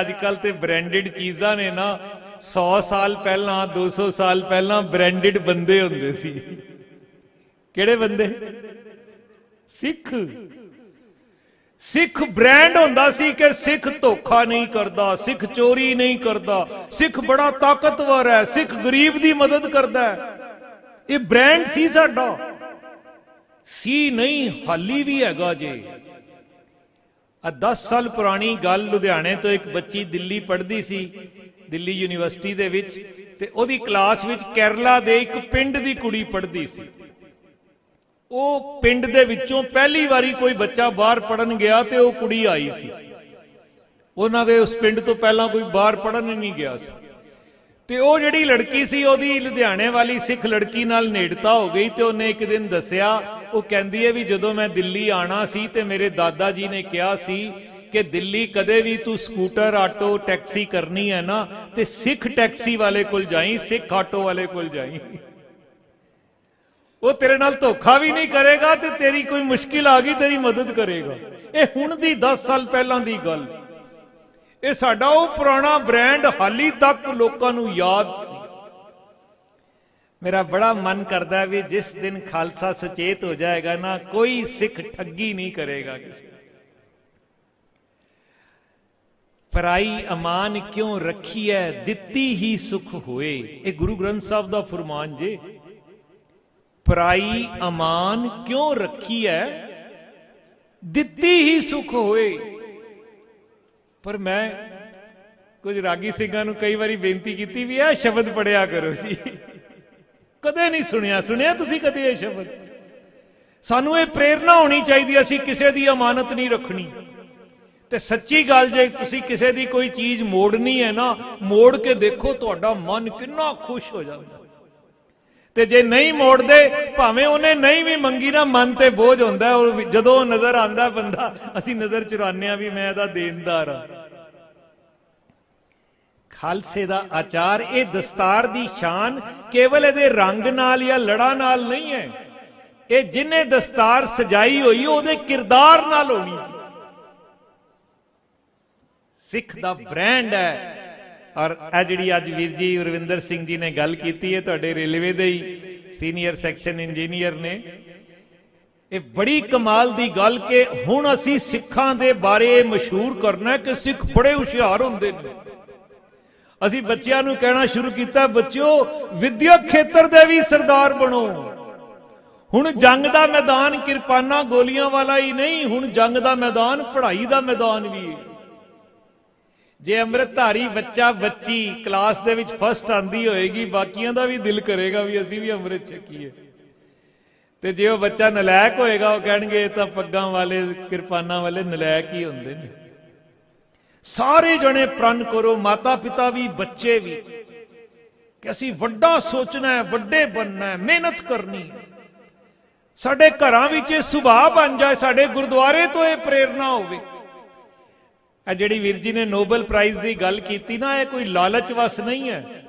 ਅੱਜ ਕੱਲ ਤੇ ਬ੍ਰਾਂਡਡ ਚੀਜ਼ਾਂ ਨੇ ਨਾ 100 ਸਾਲ ਪਹਿਲਾਂ 200 ਸਾਲ ਪਹਿਲਾਂ ਬ੍ਰਾਂਡਡ ਬੰਦੇ ਹੁੰਦੇ ਸੀ। ਕਿਹੜੇ ਬੰਦੇ? ਸਿੱਖ। ਸਿੱਖ ਬ੍ਰਾਂਡ ਹੁੰਦਾ ਸੀ ਕਿ ਸਿੱਖ ਧੋਖਾ ਨਹੀਂ ਕਰਦਾ, ਸਿੱਖ ਚੋਰੀ ਨਹੀਂ ਕਰਦਾ, ਸਿੱਖ ਬੜਾ ਤਾਕਤਵਰ ਹੈ ਸਿੱਖ ਗਰੀਬ ਦੀ ਮਦਦ ਕਰਦਾ ਹੈ ਇਹ ਬ੍ਰਾਂਡ ਸੀ ਸਾਡਾ। ਸੀ ਨਹੀਂ, ਹਾਲੀ ਵੀ ਹੈਗਾ ਜੇ। ਆ 10 ਸਾਲ ਪੁਰਾਣੀ ਗੱਲ ਲੁਧਿਆਣੇ ਤੋਂ ਇੱਕ ਬੱਚੀ ਦਿੱਲੀ ਪੜ੍ਹਦੀ ਸੀ, ਦਿੱਲੀ ਯੂਨੀਵਰਸਿਟੀ ਦੇ ਵਿੱਚ, ਤੇ ਉਹਦੀ ਕਲਾਸ ਵਿੱਚ ਕੇਰਲਾ ਦੇ ਇੱਕ ਪਿੰਡ ਦੀ ਕੁੜੀ ਪੜ੍ਹਦੀ ਸੀ। ਉਹ ਪਿੰਡ ਦੇ ਵਿੱਚੋਂ ਪਹਿਲੀ ਵਾਰੀ ਕੋਈ ਬੱਚਾ ਬਾਹਰ ਪੜਨ ਗਿਆ ਤੇ ਉਹ ਕੁੜੀ ਆਈ ਸੀ। ਉਹਨਾਂ ਦੇ ਉਸ ਪਿੰਡ ਤੋਂ ਪਹਿਲਾਂ ਕੋਈ ਬਾਹਰ ਪੜਨ ਹੀ ਨਹੀਂ ਗਿਆ ਸੀ। ਤੇ ਉਹ ਜਿਹੜੀ ਲੜਕੀ ਸੀ, ਉਹਦੀ ਲੁਧਿਆਣੇ ਵਾਲੀ ਸਿੱਖ ਲੜਕੀ ਨਾਲ ਨੇੜਤਾ ਹੋ ਗਈ ਤੇ ਉਹਨੇ ਇੱਕ ਦਿਨ ਦੱਸਿਆ ਉਹ ਕਹਿੰਦੀ ਹੈ ਵੀ ਜਦੋਂ ਮੈਂ ਦਿੱਲੀ ਆਣਾ ਸੀ ਤੇ ਮੇਰੇ ਦਾਦਾ ਜੀ ਨੇ ਕਿਹਾ ਸੀ ਕਿ ਦਿੱਲੀ ਕਦੇ ਵੀ ਤੂੰ ਸਕੂਟਰ, ਆਟੋ, ਟੈਕਸੀ ਕਰਨੀ ਹੈ ਨਾ ਤੇ ਸਿੱਖ ਟੈਕਸੀ ਵਾਲੇ ਕੋਲ ਜਾਈ, ਸਿੱਖ ਆਟੋ ਵਾਲੇ ਕੋਲ ਜਾਈ। ਉਹ ਤੇਰੇ ਨਾਲ ਧੋਖਾ ਵੀ ਨਹੀਂ ਕਰੇਗਾ ਤੇ ਤੇਰੀ ਕੋਈ ਮੁਸ਼ਕਿਲ ਆ ਗਈ, ਤੇਰੀ ਮਦਦ ਕਰੇਗਾ। ਇਹ ਹੁਣ ਦੀ 10 ਸਾਲ ਪਹਿਲਾਂ ਦੀ ਗੱਲ। ਇਹ ਸਾਡਾ ਉਹ ਪੁਰਾਣਾ ਬ੍ਰਾਂਡ ਹਾਲੀ ਤੱਕ ਲੋਕਾਂ ਨੂੰ ਯਾਦ ਸੀ। ਮੇਰਾ ਬੜਾ ਮਨ ਕਰਦਾ ਵੀ ਜਿਸ ਦਿਨ ਖਾਲਸਾ ਸੁਚੇਤ ਹੋ ਜਾਏਗਾ ਨਾ, ਕੋਈ ਸਿੱਖ ਠੱਗੀ ਨਹੀਂ ਕਰੇਗਾ ਕਿਸੇ ਪਰਾਈ ਅਮਾਨ ਕਿਉਂ ਰੱਖੀ ਹੈ ਦਿੱਤੀ ਹੀ ਸੁਖ ਹੋਏ। ਇਹ ਗੁਰੂ ਗ੍ਰੰਥ ਸਾਹਿਬ ਦਾ ਫਰਮਾਨ ਜੇ। ਪਰਾਈ ਅਮਾਨ ਕਿਉਂ ਰੱਖੀ ਹੈ ਦਿੱਤੀ ਹੀ ਸੁਖ ਹੋਏ। ਪਰ ਮੈਂ ਕੁਝ ਰਾਗੀ ਸਿੰਘਾਂ ਨੂੰ ਕਈ ਵਾਰੀ ਬੇਨਤੀ ਕੀਤੀ ਵੀ ਇਹ ਸ਼ਬਦ ਪੜਿਆ ਕਰੋ ਜੀ। ਕਦੇ ਨਹੀਂ ਸੁਣਿਆ। ਸੁਣਿਆ ਤੁਸੀਂ ਕਦੇ ਇਹ ਸ਼ਬਦ? ਸਾਨੂੰ ਇਹ ਪ੍ਰੇਰਣਾ ਹੋਣੀ ਚਾਹੀਦੀ, ਅਸੀਂ ਕਿਸੇ ਦੀ ਅਮਾਨਤ ਨਹੀਂ ਰੱਖਣੀ। ਤੇ ਸੱਚੀ ਗੱਲ, ਜੇ ਤੁਸੀਂ ਕਿਸੇ ਦੀ ਕੋਈ ਚੀਜ਼ ਮੋੜਨੀ ਹੈ ਨਾ, ਮੋੜ ਕੇ ਦੇਖੋ ਤੁਹਾਡਾ ਮਨ ਕਿੰਨਾ ਖੁਸ਼ ਹੋ ਜਾਂਦਾ। ਤੇ ਜੇ ਨਹੀਂ ਮੋੜਦੇ, ਭਾਵੇਂ ਉਹਨੇ ਨਹੀਂ ਵੀ ਮੰਗੀ ਨਾ, ਮਨ ਤੇ ਬੋਝ ਹੁੰਦਾ ਉਹ ਜਦੋਂ ਨਜ਼ਰ ਆਂਦਾ ਬੰਦਾ, ਅਸੀਂ ਨਜ਼ਰ ਚੁਰਾਉਂਦੇ ਆ ਵੀ ਮੈਂ ਇਹਦਾ ਦੇਣਦਾਰ ਆ ਖਾਲਸੇ ਦਾ ਆਚਾਰ, ਇਹ ਦਸਤਾਰ ਦੀ ਸ਼ਾਨ ਕੇਵਲ ਇਹਦੇ ਰੰਗ ਨਾਲ ਜਾਂ ਲੜਾ ਨਾਲ ਨਹੀਂ ਹੈ। ਇਹ ਜਿਨੇ ਦਸਤਾਰ ਸਜਾਈ ਹੋਈ, ਉਹਦੇ ਕਿਰਦਾਰ ਨਾਲ ਹੋਣੀ ਸਿੱਖ ਦਾ ਬ੍ਰਾਂਡ ਹੈ। ਔਰ ਇਹ ਜਿਹੜੀ ਅੱਜ ਵੀਰ ਜੀ ਰਵਿੰਦਰ ਸਿੰਘ ਜੀ ਨੇ ਗੱਲ ਕੀਤੀ ਹੈ, ਤੁਹਾਡੇ ਰੇਲਵੇ ਦੇ ਹੀ ਸੀਨੀਅਰ ਸੈਕਸ਼ਨ ਇੰਜੀਨੀਅਰ ਨੇ। ਇਹ ਬੜੀ ਕਮਾਲ ਦੀ ਗੱਲ ਕਿ ਹੁਣ ਅਸੀਂ ਸਿੱਖਾਂ ਦੇ ਬਾਰੇ ਮਸ਼ਹੂਰ ਕਰਨਾ ਕਿ ਸਿੱਖ ਬੜੇ ਹੁਸ਼ਿਆਰ ਹੁੰਦੇ ਨੇ। ਅਸੀਂ ਬੱਚਿਆਂ ਨੂੰ ਕਹਿਣਾ ਸ਼ੁਰੂ ਕੀਤਾ, ਬੱਚਿਓ, ਵਿਦਿਅਕ ਖੇਤਰ ਦੇ ਵੀ ਸਰਦਾਰ ਬਣੋ। ਹੁਣ ਜੰਗ ਦਾ ਮੈਦਾਨ ਕਿਰਪਾਨਾਂ ਗੋਲੀਆਂ ਵਾਲਾ ਹੀ ਨਹੀਂ, ਹੁਣ ਜੰਗ ਦਾ ਮੈਦਾਨ, ਪੜ੍ਹਾਈ ਦਾ ਮੈਦਾਨ ਵੀ। ਹੈ ਜੇ ਅੰਮ੍ਰਿਤਧਾਰੀ ਬੱਚਾ ਬੱਚੀ ਕਲਾਸ ਦੇ ਵਿੱਚ ਫਸਟ ਆਂਦੀ ਹੋਏਗੀ, ਬਾਕੀਆਂ ਦਾ ਵੀ ਦਿਲ ਕਰੇਗਾ ਵੀ ਅਸੀਂ ਵੀ ਅੰਮ੍ਰਿਤ ਛਕੀਏ। ਤੇ ਜੇ ਉਹ ਬੱਚਾ ਨਲਾਇਕ ਹੋਏਗਾ, ਉਹ ਕਹਿਣਗੇ, ਇਹ ਤਾਂ ਪੱਗਾਂ ਵਾਲੇ, ਕਿਰਪਾਨਾਂ ਵਾਲੇ ਨਲਾਇਕ ਹੀ ਹੁੰਦੇ ਨੇ। ਸਾਰੇ ਜਣੇ ਪ੍ਰਣ ਕਰੋ ਮਾਤਾ ਪਿਤਾ ਵੀ, ਬੱਚੇ ਵੀ, ਕਿ ਅਸੀਂ ਵੱਡਾ ਸੋਚਣਾ ਹੈ, ਵੱਡੇ ਬਣਨਾ ਹੈ, ਮਿਹਨਤ ਕਰਨੀ ਹੈ। ਸਾਡੇ ਘਰਾਂ ਵਿੱਚ ਇਹ ਸੁਭਾਅ ਬਣ ਜਾਏ, ਸਾਡੇ ਗੁਰਦੁਆਰੇ ਤੋਂ ਇਹ ਪ੍ਰੇਰਣਾ ਹੋਵੇ। ਇਹ ਜਿਹੜੀ ਵੀਰ ਜੀ ਨੇ ਨੋਬਲ ਪ੍ਰਾਈਜ਼ ਦੀ ਗੱਲ ਕੀਤੀ ਨਾ, ਇਹ ਕੋਈ ਲਾਲਚ ਵਸ ਨਹੀਂ ਹੈ।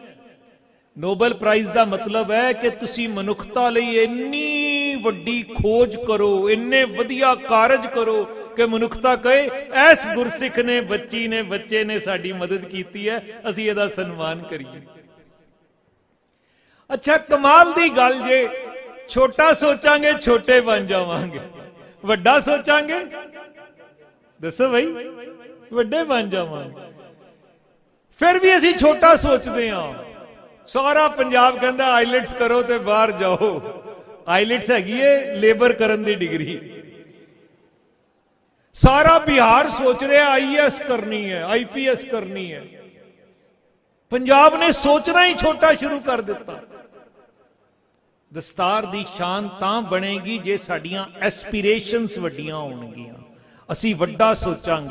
ਨੋਬਲ ਪ੍ਰਾਈਜ਼ ਦਾ ਮਤਲਬ ਹੈ ਕਿ ਤੁਸੀਂ ਮਨੁੱਖਤਾ ਲਈ ਇੰਨੀ ਵੱਡੀ ਖੋਜ ਕਰੋ, ਇੰਨੇ ਵਧੀਆ ਕਾਰਜ ਕਰੋ ਕਿ ਮਨੁੱਖਤਾ ਕਹੇ, ਐਸ ਗੁਰਸਿੱਖ ਨੇ, ਬੱਚੀ ਨੇ, ਬੱਚੇ ਨੇ ਸਾਡੀ ਮਦਦ ਕੀਤੀ ਹੈ, ਅਸੀਂ ਇਹਦਾ ਸਨਮਾਨ ਕਰੀਏ। ਅੱਛਾ, ਕਮਾਲ ਦੀ ਗੱਲ ਜੇ, ਛੋਟਾ ਸੋਚਾਂਗੇ, ਛੋਟੇ ਬਣ ਜਾਵਾਂਗੇ। ਵੱਡਾ ਸੋਚਾਂਗੇ? ਦੱਸੋ ਭਾਈ ਵੱਡੇ ਬਣ ਜਾਵਾਂਗੇ। ਫਿਰ ਵੀ ਅਸੀਂ ਛੋਟਾ ਸੋਚਦੇ ਹਾਂ। ਸਾਰਾ ਪੰਜਾਬ ਕਹਿੰਦਾ, ਆਈਲੈਟਸ ਕਰੋ ਤੇ ਬਾਹਰ ਜਾਓ। ਆਈਲੈਟਸ ਹੈਗੀ ਏ ਲੇਬਰ ਕਰਨ ਦੀ ਡਿਗਰੀ ਸਾਰਾ ਬਿਹਾਰ ਸੋਚ ਰਿਹਾ ਆਈਐਸ ਕਰਨੀ ਹੈ ਆਈਪੀਐਸ ਕਰਨੀ ਹੈ। ਪੰਜਾਬ ਨੇ ਸੋਚਣਾ ਹੀ ਛੋਟਾ ਸ਼ੁਰੂ ਕਰ ਦਿੱਤਾ। ਦਸਤਾਰ ਦੀ ਸ਼ਾਨ ਤਾਂ ਬਣੇਗੀ ਜੇ ਸਾਡੀਆਂ ਐਸਪੀਰੇਸ਼ਨਸ ਵੱਡੀਆਂ ਹੋਣਗੀਆਂ। ਅਸੀਂ ਵੱਡਾ ਸੋਚਾਂਗੇ।